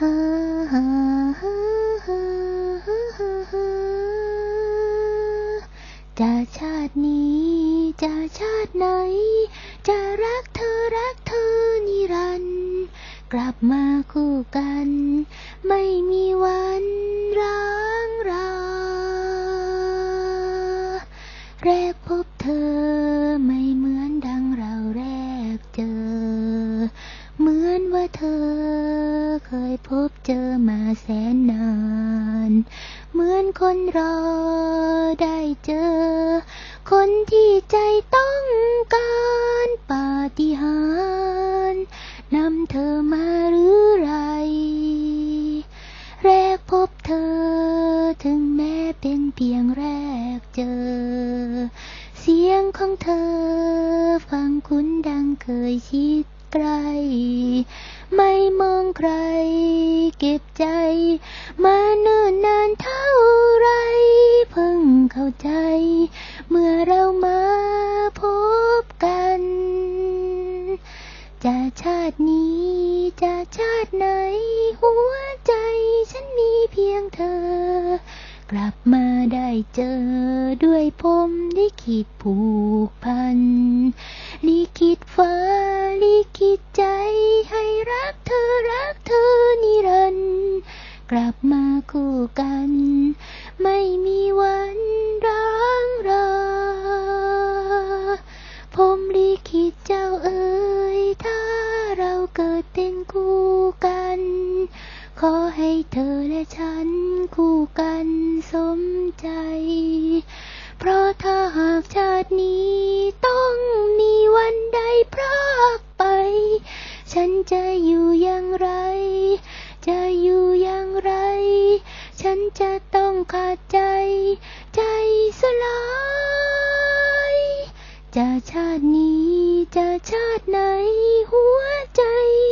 ฮ่าฮ่าฮ่าฮ่าฮ่าฮ่าจะชาตินี้จะชาติไหน จะรักเธอรักเธอนิรันดร์กลับมาคู่กัน ไม่มีวันร้า พบเจอมาแสนนาน เหมือนคนรอได้เจอ คนที่ใจต้องการปาฏิหาริย์นำเธอมาหรือไร แรกพบเธอถึงแม้เป็นเพียงแรกเจอ เสียงของเธอฟังคุ้นดังเคยชิดใกลไม่มองใคร ก็บใจมาเนิ่นนานเท่าไร เพิ่งเข้าใจ เมื่อเรามาพบกัน จะชาตินี้จะชาติไหน หัวใจฉันมีเพียงเธอ กลับมาได้เจอด้วยผมลิขิตผูกพัน คู่กัน ไม่มีวันร้างราผมลิขิตเจ้าเอ๋ยถ้าเราเกิดเป็นคู่กัน ขอให้เธอและฉันคู่กันสมใจ เพราะถ้าหากชาตินี้ต้องมีวันใดพรากไป ฉันจะอยู่ ขาดใจ ใจสลาย จะชาตินี้จะชาติไหน หัวใจ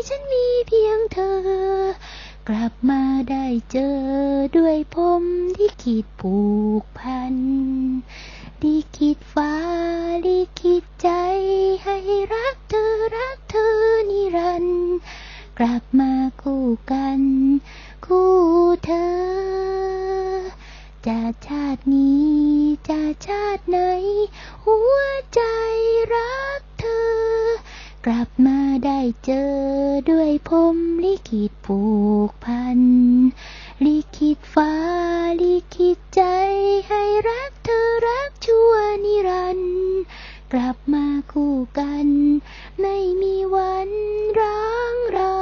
ฉันมีเพียงเธอ กลับมาได้เจอด้วยผมที่ขีดผูกพันลิขิตฟ้าลิขิตใจ ให้รักเธอรักเธอนิรันดร์กลับมาคู่กัน คู่เธอ จะชาตินี้จะชาติไหน หัวใจรักเธอ กลับมาได้เจอด้วยผมลิขิตผูกพัน ลิขิตฟ้าลิขิตใจให้รักเธอรักชั่วนิรันดร์กลับมาคู่กัน ไม่มีวันร้างรา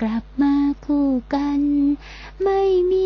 กลับมาคู่กัน ไม่มี